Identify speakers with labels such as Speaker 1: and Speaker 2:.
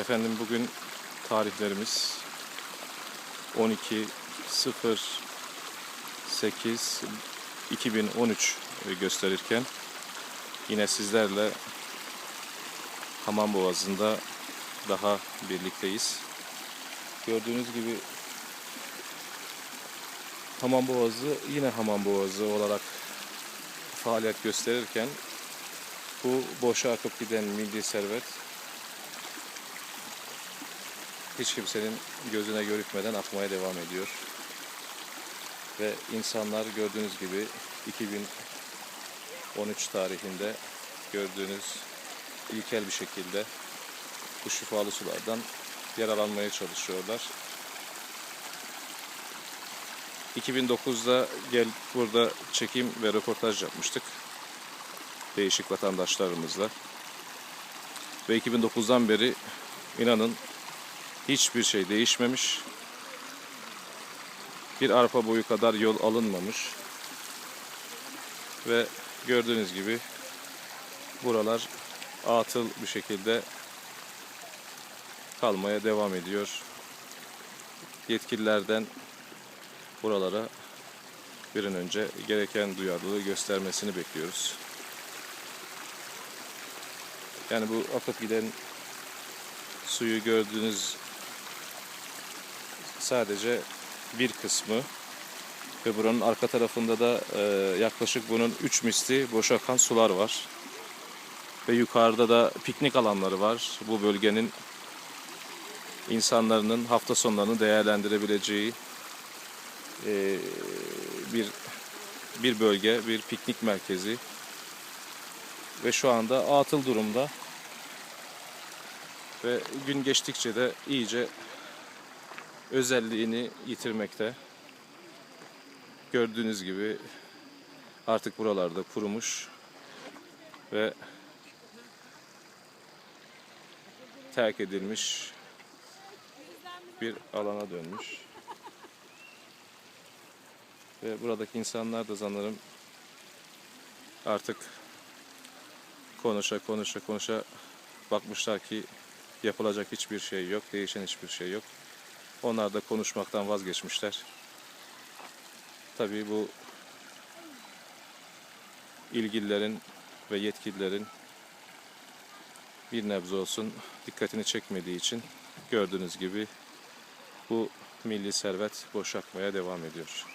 Speaker 1: Efendim bugün tarihlerimiz 12 0 8 2013 gösterirken yine sizlerle Hamam Boğazı'nda daha birlikteyiz. Gördüğünüz gibi Hamam Boğazı yine Hamam Boğazı olarak faaliyet gösterirken bu boşa akıp giden milli servet hiç kimsenin gözüne görükmeden akmaya devam ediyor. Ve insanlar gördüğünüz gibi 2013 tarihinde gördüğünüz ilkel bir şekilde bu şifalı sulardan yararlanmaya çalışıyorlar. 2009'da gel burada çekim ve röportaj yapmıştık. Değişik vatandaşlarımızla. Ve 2009'dan beri inanın hiçbir şey değişmemiş. Bir arpa boyu kadar yol alınmamış. Ve gördüğünüz gibi buralar atıl bir şekilde kalmaya devam ediyor. Yetkililerden buralara bir an önce gereken duyarlılığı göstermesini bekliyoruz. Yani bu akıp giden suyu gördüğünüz sadece bir kısmı ve buranın arka tarafında da e, yaklaşık bunun 3 misli boş akan sular var. Ve yukarıda da piknik alanları var. Bu bölgenin insanların hafta sonlarını değerlendirebileceği e, bir bir bölge, bir piknik merkezi ve şu anda atıl durumda ve gün geçtikçe de iyice özelliğini yitirmekte. Gördüğünüz gibi artık buralarda kurumuş ve terk edilmiş bir alana dönmüş. Ve buradaki insanlar da sanırım artık konuşa konuşa konuşa bakmışlar ki yapılacak hiçbir şey yok, değişen hiçbir şey yok. Onlar da konuşmaktan vazgeçmişler. Tabii bu ilgililerin ve yetkililerin bir nebze olsun dikkatini çekmediği için gördüğünüz gibi bu milli servet boşakmaya devam ediyor.